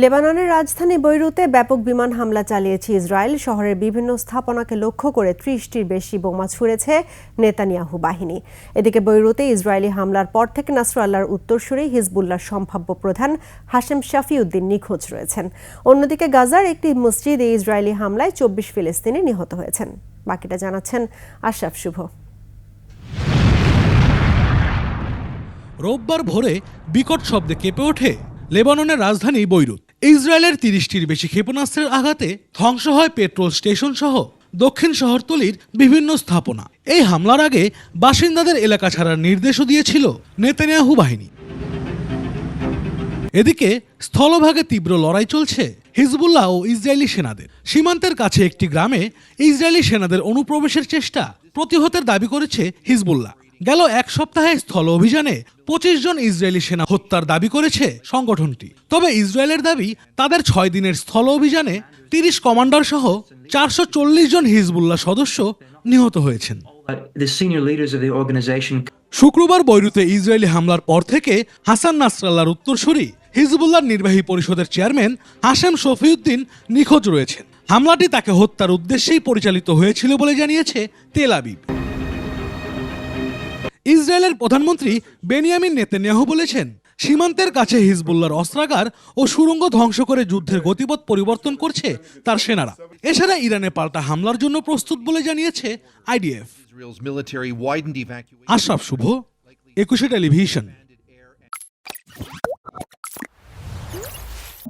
লেবাননের রাজধানী বৈরুতে ব্যাপক বিমান হামলা চালিয়েছে ইসরায়েল। শহরের বিভিন্ন স্থাপনাকে লক্ষ্য করে ত্রিশটির বেশি বোমা ছুড়েছে নেতানিয়াহু বাহিনী। এদিকে বৈরুতে ইসরায়েলি হামলার পর থেকে নাসরাল্লাহর উত্তরসূরি হিজবুল্লাহর সম্ভাব্য প্রধান হাশেম শাফিউদ্দিন নিখোঁজ রয়েছেন। অন্যদিকে গাজার একটি মসজিদে ইসরায়েলি হামলায় চব্বিশ ফিলিস্তিনি নিহত হয়েছেন। বাকিটা জানাচ্ছেন আশরাফ শুভ। রোববার ভোরে বিকট শব্দে কেঁপে ওঠে লেবাননের রাজধানী বৈরুত। ইসরায়েলের তিরিশটির বেশি ক্ষেপণাস্ত্রের আঘাতে ধ্বংস হয় পেট্রোল স্টেশন সহ দক্ষিণ শহরতলির বিভিন্ন স্থাপনা। এই হামলার আগে বাসিন্দাদের এলাকা ছাড়ার নির্দেশও দিয়েছিল নেতানিয়াহু বাহিনী। এদিকে স্থলভাগে তীব্র লড়াই চলছে হিজবুল্লাহ ও ইসরায়েলি সেনাদের। সীমান্তের কাছে একটি গ্রামে ইসরায়েলি সেনাদের অনুপ্রবেশের চেষ্টা প্রতিহতের দাবি করেছে হিজবুল্লাহ। গেল এক সপ্তাহে স্থল অভিযানে পঁচিশ জন ইসরায়েলি সেনা হত্যার দাবি করেছে সংগঠনটি। তবে ইসরায়েলের দাবি তাদের ছয় দিনের স্থল অভিযানে তিরিশ কমান্ডার সহ চারশো চল্লিশ জন হিজবুল্লাহ সদস্য নিহত হয়েছেন। শুক্রবার বৈরুতে ইসরায়েলি হামলার পর থেকে হাসান নাসরাল্লাহর উত্তরসূরি হিজবুল্লাহর নির্বাহী পরিষদের চেয়ারম্যান হাশেম শফিউদ্দিন নিখোঁজ রয়েছেন। হামলাটি তাকে হত্যার উদ্দেশ্যেই পরিচালিত হয়েছিল বলে জানিয়েছে তেল আবিব। ইসরায়েলের প্রধানমন্ত্রী বেনিয়ামিন নেতানিয়াহু বলেছেন, সীমান্তের কাছে হিজবুল্লার অস্ত্রাগার ও সুরঙ্গ ধ্বংস করে যুদ্ধের গতিপথ পরিবর্তন করছে তার সেনারা। এছাড়া ইরানে পাল্টা হামলার জন্য প্রস্তুত বলে জানিয়েছে আইডিএফ। আশরাফ শুভ, একুশে টেলিভিশন।